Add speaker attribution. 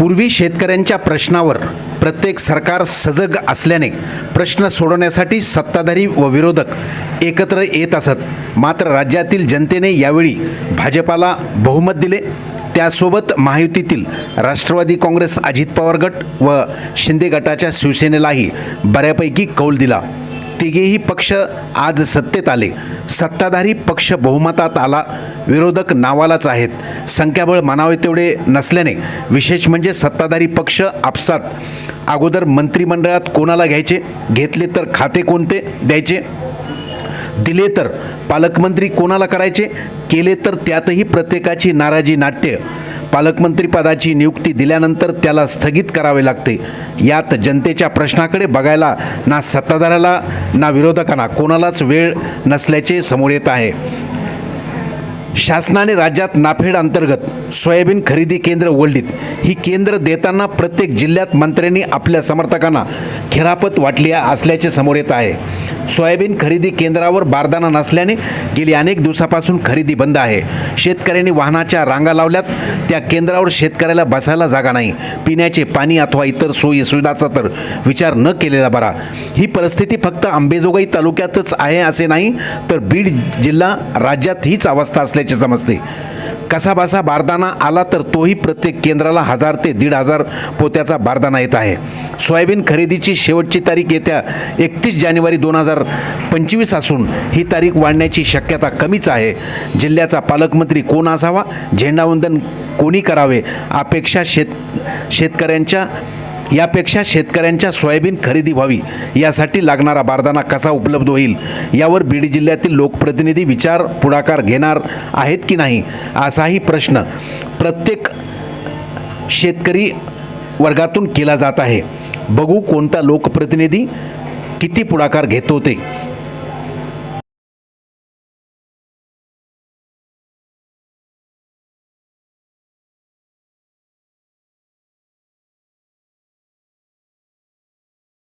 Speaker 1: पूर्वी शेतकऱ्यांच्या प्रश्नावर प्रत्येक सरकार सजग असल्याने प्रश्न सोडवण्यासाठी सत्ताधारी व विरोधक एकत्र येत असत. मात्र राज्यातील जनतेने यावेळी भाजपाला बहुमत दिले. त्यासोबत महायुतीतील राष्ट्रवादी काँग्रेस अजित पवार गट व शिंदे गटाच्या शिवसेनेलाही बऱ्यापैकी कौल दिला. तिघेही पक्ष आज सत्तेत आले. सत्ताधारी पक्ष बहुमतात आला. विरोधक नावालाच आहेत. संख्याबळ मानावे तेवढे नसल्याने विशेष म्हणजे सत्ताधारी पक्ष आपसात. अगोदर मंत्रिमंडळात कोणाला घ्यायचे? घेतले तर खाते कोणते द्यायचे? दिले तर पालकमंत्री कोणाला करायचे? केले तर त्यातही प्रत्येकाची नाराजी नाट्य. पालकमंत्रीपदाची नियुक्ती दिल्यानंतर त्याला स्थगित करावे लागते. यात जनतेच्या प्रश्नाकडे बघायला ना सत्ताधाराला ना विरोधकांना कोणालाच वेळ नसल्याचे समोर येत आहे. शासनाने राज्यात नाफेड अंतर्गत सोयाबीन खरेदी केंद्र उघडलीत ही केंद्र देताना प्रत्येक जिल्ह्यात मंत्र्यांनी आपल्या समर्थकांना खेरापत वाटली असल्याचे समोर येत आहे. सोयाबीन खरेदी केंद्रावर बारदाना नसल्याने गेली अनेक दिवसापासून खरेदी बंद आहे. शेतकऱ्यांनी वाहनाच्या रांगा लावल्यात. त्या केंद्रावर शेतकऱ्याला बसायला जागा नाही. पिण्याचे पाणी अथवा इतर सोयी सुविधाचा तर विचार न केलेला बरा. ही परिस्थिती फक्त अंबेजोगाई तालुक्यातच आहे असे नाही तर बीड जिल्हा राज्यात हीच अवस्था असल्याचे समजते. कसाबसा बारदाना आला तर तोही प्रत्येक केंद्राला हजार ते दीड हजार पोत्याचा बारदाना येत आहे. सोयाबीन खरेदीची शेवटची तारीख येत्या एकतीस जानेवारी दोन हजार पंचवीस असून ही तारीख वाढण्याची शक्यता कमीच आहे. जिल्ह्याचा पालकमंत्री कोण असावा? झेंडावंदन कोणी करावे? अपेक्षा शेत शेतकऱ्यांच्या यापेक्षा शेतकऱ्यांच्या सोयाबीन खरेदी व्हावी यासाठी लागणारा बारदाना कसा उपलब्ध होईल यावर बीड जिल्ह्यातील लोकप्रतिनिधी विचार पुढाकार घेणार आहेत की नाही असाही प्रश्न प्रत्येक शेतकरी वर्गातून केला जात आहे. बघू कोणता लोकप्रतिनिधी किती पुढाकार घेतो ते.